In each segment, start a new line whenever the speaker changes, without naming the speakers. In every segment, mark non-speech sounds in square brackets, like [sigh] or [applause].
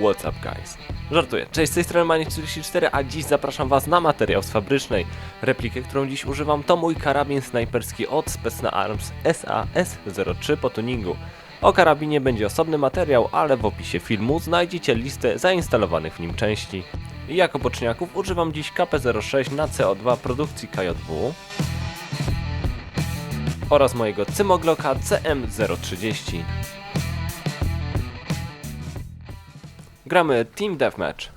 What's up guys? Żartuję. Cześć, z tej strony Manic44, a dziś zapraszam was na materiał z fabrycznej. Replikę, którą dziś używam to mój karabin snajperski od Specna Arms SAS-03 po tuningu. O karabinie będzie osobny materiał, ale w opisie filmu znajdziecie listę zainstalowanych w nim części. Jako poczniaków używam dziś KP06 na CO2 produkcji KJW oraz mojego Cymoglocka CM030. Gramy Team Deathmatch.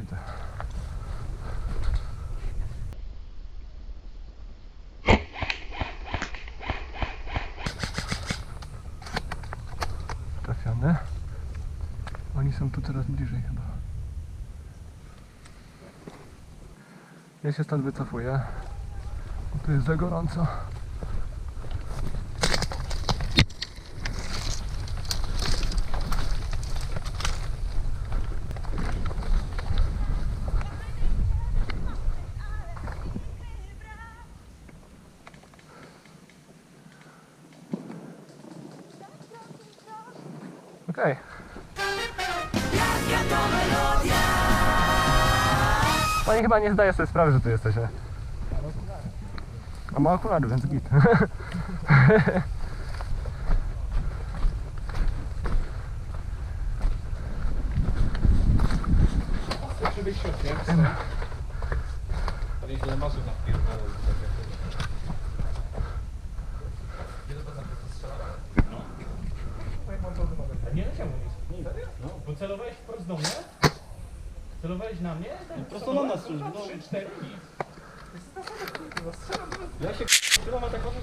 Widzę. Trafiony. Oni są tu coraz bliżej chyba. Ja się stąd wycofuję. Bo tu jest za gorąco. Okej. Pani chyba nie zdaje sobie sprawy, że tu jesteśmy. A ma okulary, więc git.
Jeszcze być środkiem. Ale źle masy napierdolą. A nie leciało nic. Serio? No, bo celowałeś wprost do mnie? Celowałeś na mnie? Tak, prosto na nas. No, 3, 4, nic. Ja się k***am tak powiem.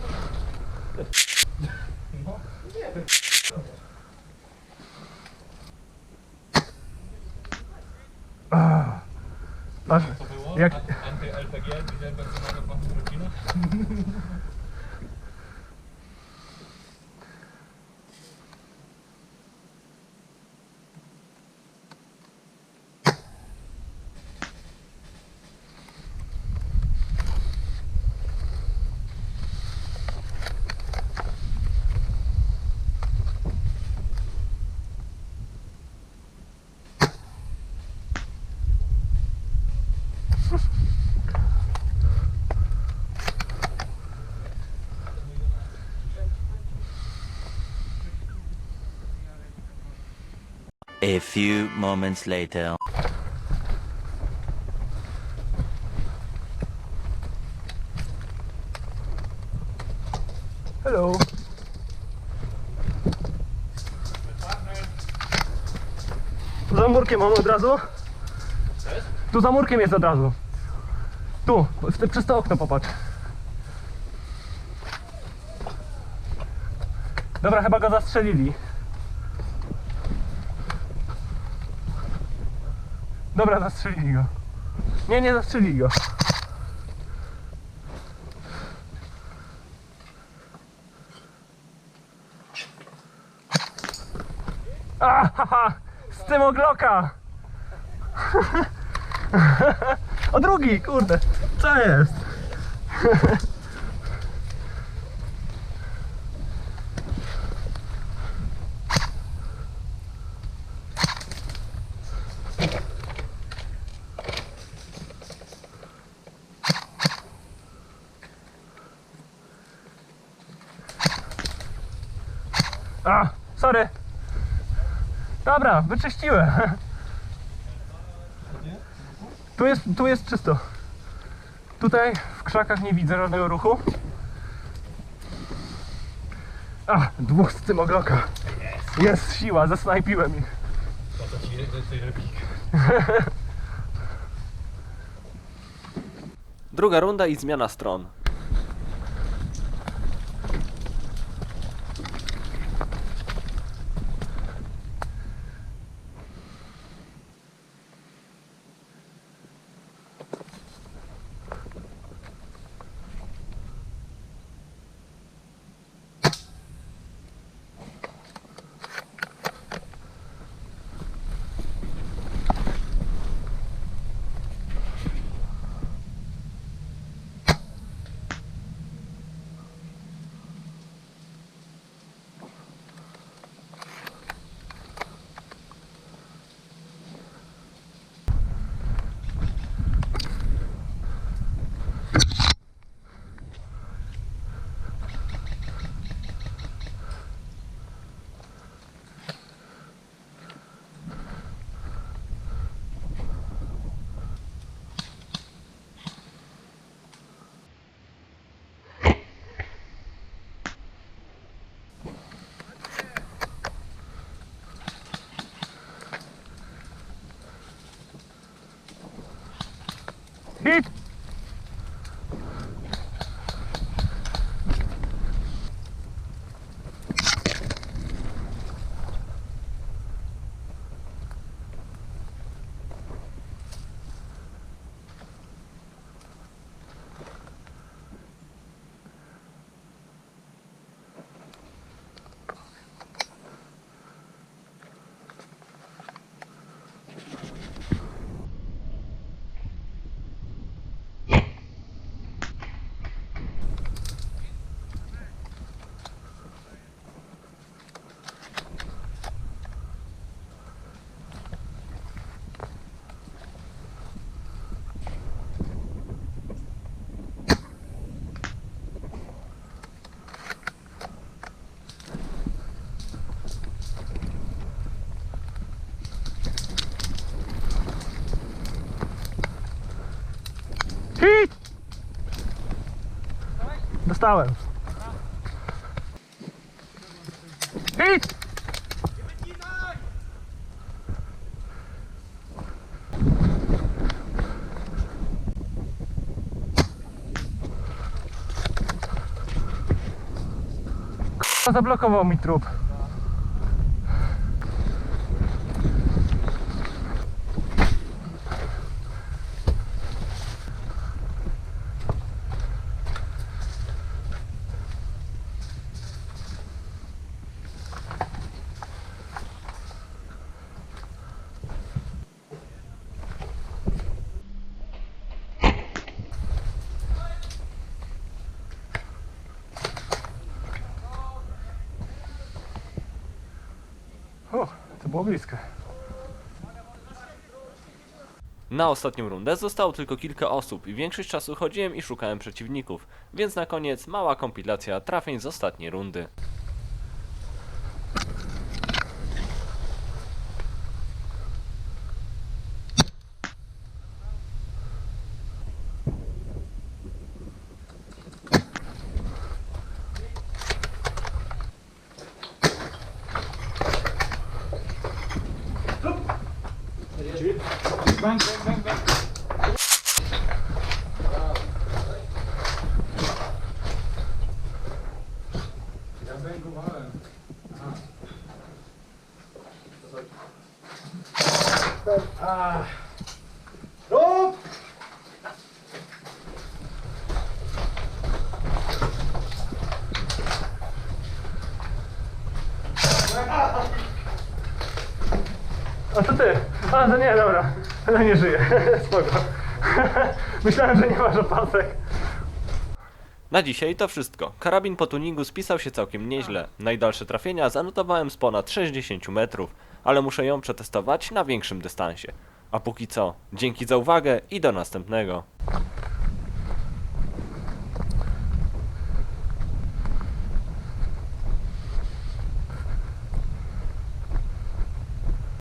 No, nie.
Aż,
Co było?
Jak-
Anty-LPG, widzę benzynowe pan rodzina. [laughs]
A few moments later.
hello. Tu za murkiem mam od razu. Tu za murkiem jest od razu. Tu, przez to okno popatrz. Dobra, chyba go zastrzelili. Dobra, zastrzelili go. Nie, nie zastrzelili go. A, haha, z tym ogloka. [laughs] O drugi, kurde, co jest? [laughs] A, sorry. Dobra, wyczyściłem. Tu jest, tu jest czysto. Tutaj w krzakach nie widzę żadnego ruchu. A, dwóch z tym ogloka. Jest siła, zasnajpiłem ich.
Ci?
Druga runda i zmiana stron.
Dostałem. K***a, Zablokował mi trup. O, to było blisko.
Na ostatnią rundę zostało tylko kilka osób i większość czasu chodziłem i szukałem przeciwników, więc na koniec mała kompilacja trafień z ostatniej rundy.
Bang, bang, bang. Ja. Ah. Rób!
A ty? A, to nie, dobra. No nie żyje. [laughs] Spoko. [laughs] Myślałem, że nie masz opasek.
Na dzisiaj to wszystko. Karabin po tuningu spisał się całkiem nieźle. Najdalsze trafienia zanotowałem z ponad 60 metrów, ale muszę ją przetestować na większym dystansie. A póki co, dzięki za uwagę i do następnego.